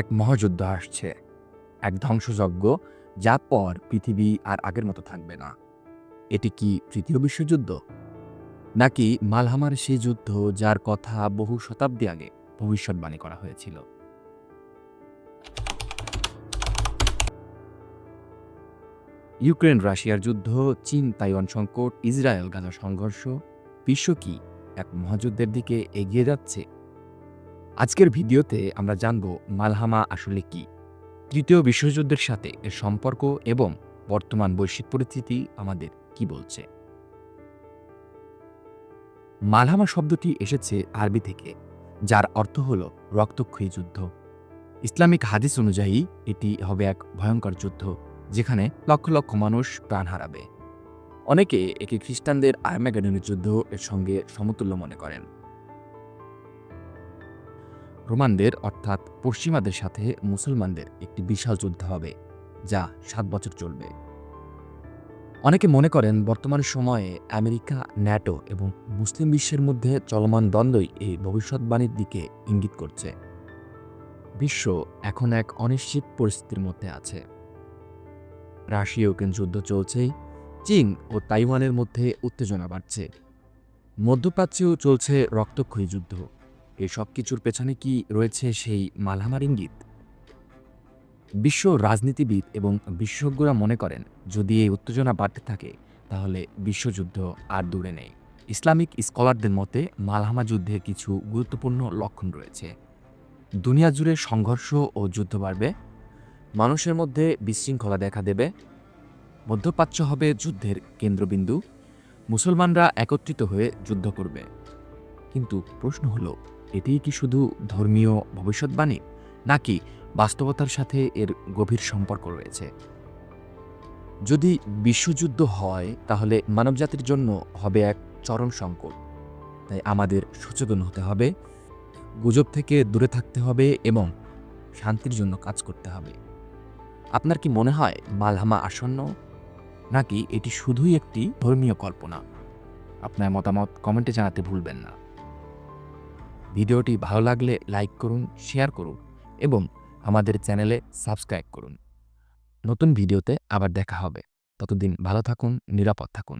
এক মহাযুদ্ধ আসছে, এক ধ্বংসযজ্ঞ যা পর পৃথিবী আর আগের মতো থাকবে না। এটি কি তৃতীয় বিশ্বযুদ্ধ? নাকি মালহামার সেই যুদ্ধ যার কথা বহু শতাব্দী আগে ভবিষ্যৎবাণী করা হয়েছিল? ইউক্রেন, রাশিয়ার যুদ্ধ, চীন, তাইওয়ান সংকট, ইসরায়েল, গাজা সংঘর্ষ, বিশ্ব কি এক মহাযুদ্ধের দিকে এগিয়ে যাচ্ছে? আজকের ভিডিওতে আমরা জানব মালহামা আসলে কি? তৃতীয় বিশ্বযুদ্ধের সাথে এর সম্পর্ক এবং বর্তমান বৈশ্বিক পরিস্থিতি আমাদের কি বলছে? মালহামা শব্দটি এসেছে আরবি থেকে, যার অর্থ হল রক্তক্ষয়ী যুদ্ধ। ইসলামিক হাদিস অনুযায়ী এটি হবে এক ভয়ঙ্কর যুদ্ধ, যেখানে লক্ষ লক্ষ মানুষ প্রাণ হারাবে। অনেকে একে খ্রিস্টানদের আর্মেগাডনের যুদ্ধ এর সঙ্গে সমতুল্য মনে করেন। রোমানদের, অর্থাৎ পশ্চিমাদের সাথে মুসলমানদের একটি বিশাল যুদ্ধ হবে, যা সাত বছর চলবে। অনেকে মনে করেন বর্তমান সময়ে আমেরিকা, ন্যাটো এবং মুসলিম বিশ্বের মধ্যে চলমান দ্বন্দ্বই এই ভবিষ্যৎবাণীর দিকে ইঙ্গিত করছে। বিশ্ব এখন এক অনিশ্চিত পরিস্থিতির মধ্যে আছে। রাশিয়া ইউক্রেন যুদ্ধ চলছেই চীন ও তাইওয়ানের মধ্যে উত্তেজনা বাড়ছে। মধ্যপ্রাচ্যেও চলছে রক্তক্ষয়ী যুদ্ধ। এই সব কিছুর পেছনে কি রয়েছে সেই মালহামার ইঙ্গিত? বিশ্ব রাজনীতিবিদ এবং বিশেষজ্ঞরা মনে করেন, যদি এই উত্তেজনা বাড়তে থাকে, তাহলে বিশ্বযুদ্ধ আর দূরে নেই। ইসলামিক স্কলারদের মতে মালহামা যুদ্ধের কিছু গুরুত্বপূর্ণ লক্ষণ রয়েছে। দুনিয়া জুড়ে সংঘর্ষ ও যুদ্ধ বাড়বে, মানুষের মধ্যে বিশৃঙ্খলা দেখা দেবে, মধ্যপ্রাচ্য হবে যুদ্ধের কেন্দ্রবিন্দু, মুসলমানরা একত্রিত হয়ে যুদ্ধ করবে। কিন্তু প্রশ্ন হলো এটিই কি শুধু ধর্মীয় ভবিষ্যৎবাণী নাকি বাস্তবতার সাথে এর গভীর সম্পর্ক রয়েছে? যদি বিশ্বযুদ্ধ হয়, তাহলে মানবজাতির জন্য হবে এক চরম সংকট। তাই আমাদের সচেতন হতে হবে, গুজব থেকে দূরে থাকতে হবে এবং শান্তির জন্য কাজ করতে হবে। আপনার কি মনে হয় মালহামা আসন্ন, নাকি এটি শুধুই একটি ধর্মীয় কল্পনা? আপনার মতামত কমেন্টে জানাতে ভুলবেন না। ভিডিওটি ভালো লাগলে লাইক করুন, শেয়ার করুন এবং আমাদের চ্যানেলে সাবস্ক্রাইব করুন। নতুন ভিডিওতে আবার দেখা হবে। ততদিন ভালো থাকুন, নিরাপদ থাকুন।